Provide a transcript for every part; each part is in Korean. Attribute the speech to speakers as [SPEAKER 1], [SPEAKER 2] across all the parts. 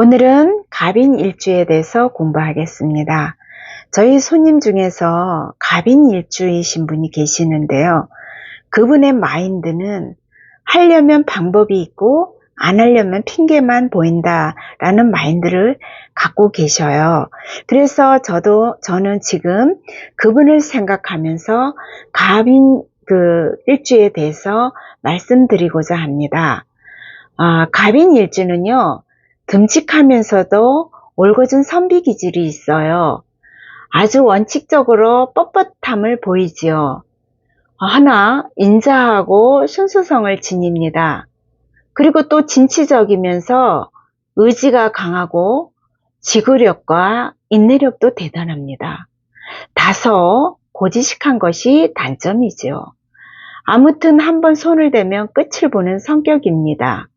[SPEAKER 1] 오늘은 갑인 일주에 대해서 공부하겠습니다. 저희 손님 중에서 갑인 일주이신 분이 계시는데요. 그분의 마인드는 하려면 방법이 있고 안 하려면 핑계만 보인다라는 마인드를 갖고 계셔요. 그래서 저도 저는 지금 그분을 생각하면서 갑인 그 일주에 대해서 말씀드리고자 합니다. 아, 갑인 일주는요. 듬직하면서도 올곧은 선비 기질이 있어요. 아주 원칙적으로 뻣뻣함을 보이지요. 하나, 인자하고 순수성을 지닙니다. 그리고 또 진취적이면서 의지가 강하고 지구력과 인내력도 대단합니다. 다소 고지식한 것이 단점이죠. 아무튼 한번 손을 대면 끝을 보는 성격입니다.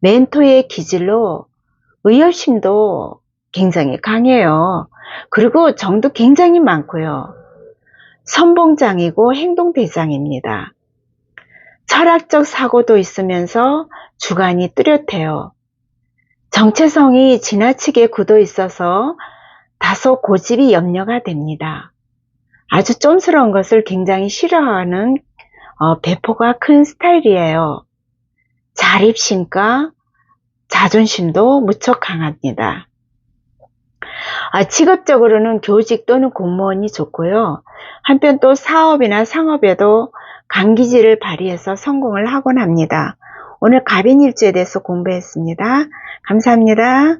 [SPEAKER 1] 멘토의 기질로 의열심도 굉장히 강해요. 그리고 정도 굉장히 많고요. 선봉장이고 행동대장입니다. 철학적 사고도 있으면서 주관이 뚜렷해요. 정체성이 지나치게 굳어 있어서 다소 고집이 염려가 됩니다. 아주 쫌스러운 것을 굉장히 싫어하는 어, 배포가 큰 스타일이에요. 자립심과 자존심도 무척 강합니다. 아, 직업적으로는 교직 또는 공무원이 좋고요. 한편 또 사업이나 상업에도 강기질을 발휘해서 성공을 하곤 합니다. 오늘 갑인일주에 대해서 공부했습니다. 감사합니다.